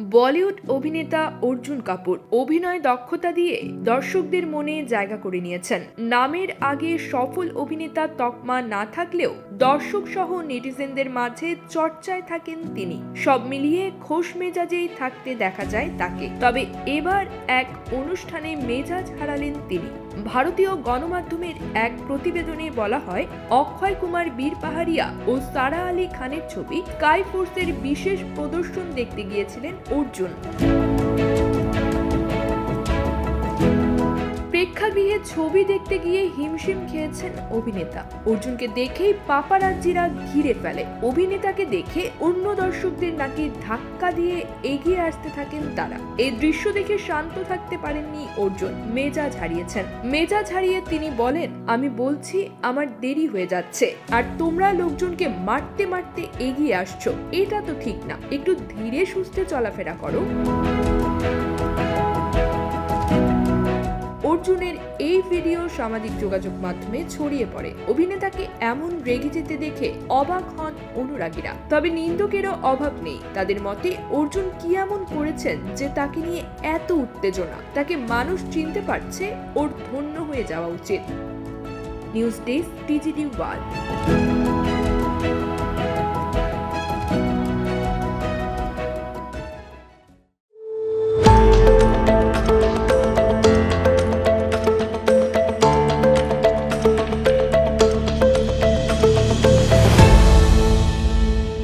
বলিউড অভিনেতা অর্জুন কাপুর অভিনয় দক্ষতা দিয়ে দর্শকদের মনে জায়গা করে নিয়েছেন। নামের আগে সফল অভিনেতা তকমা না থাকলেও দর্শক সহ নেটিজেনদের মাঝে চর্চায় থাকেন তিনি। সব মিলিয়ে খোশ মেজাজেই থাকতে দেখা যায় তাকে। তবে এবার এক অনুষ্ঠানে মেজাজ হারালেন তিনি। ভারতীয় গণমাধ্যমের এক প্রতিবেদনে বলা হয়, অক্ষয় কুমার বীর পাহাড়িয়া ও সারা আলী খানের ছবি স্কাই ফোর্সের বিশেষ প্রদর্শন দেখতে গিয়েছিলেন অর্জুন। প্রেক্ষাগৃহে ছবি দেখতে গিয়ে হিমশিম খেয়েছেন অভিনেতা। অর্জুনকে দেখেই পাপারাজ্জিরা ঘিরে ফেলে। অভিনেতাকে দেখে অন্য দর্শকদের নাকি ধাক্কা দিয়ে এগিয়ে আসতে থাকেন তারা। এই দৃশ্য দেখে শান্ত থাকতে পারেননি অর্জুন। মেজাজ হারিয়েছেন। মেজাজ হারিয়ে তিনি বলেন, আমি বলছি, আমার দেরি হয়ে যাচ্ছে। আর তোমরা লোকজনকে মারতে মারতে এগিয়ে আসছো। এটা তো ঠিক না। একটু ধীরে সুস্থে চলাফেরা করো। এই ভিডিও সামাজিক যোগাযোগ মাধ্যমে ছড়িয়ে পড়ে। অভিনেতাকে এমন রেগে যেতে দেখে অবাক হন অনুরাগীরা। তবে নিন্দুকেরও অভাব নেই। তাদের মতে অর্জুন কি এমন করেছেন যে তাকে নিয়ে এত উত্তেজনা? তাকে মানুষ চিনতে পারছে ওর ধন্য হয়ে যাওয়া উচিত। News desk TGD world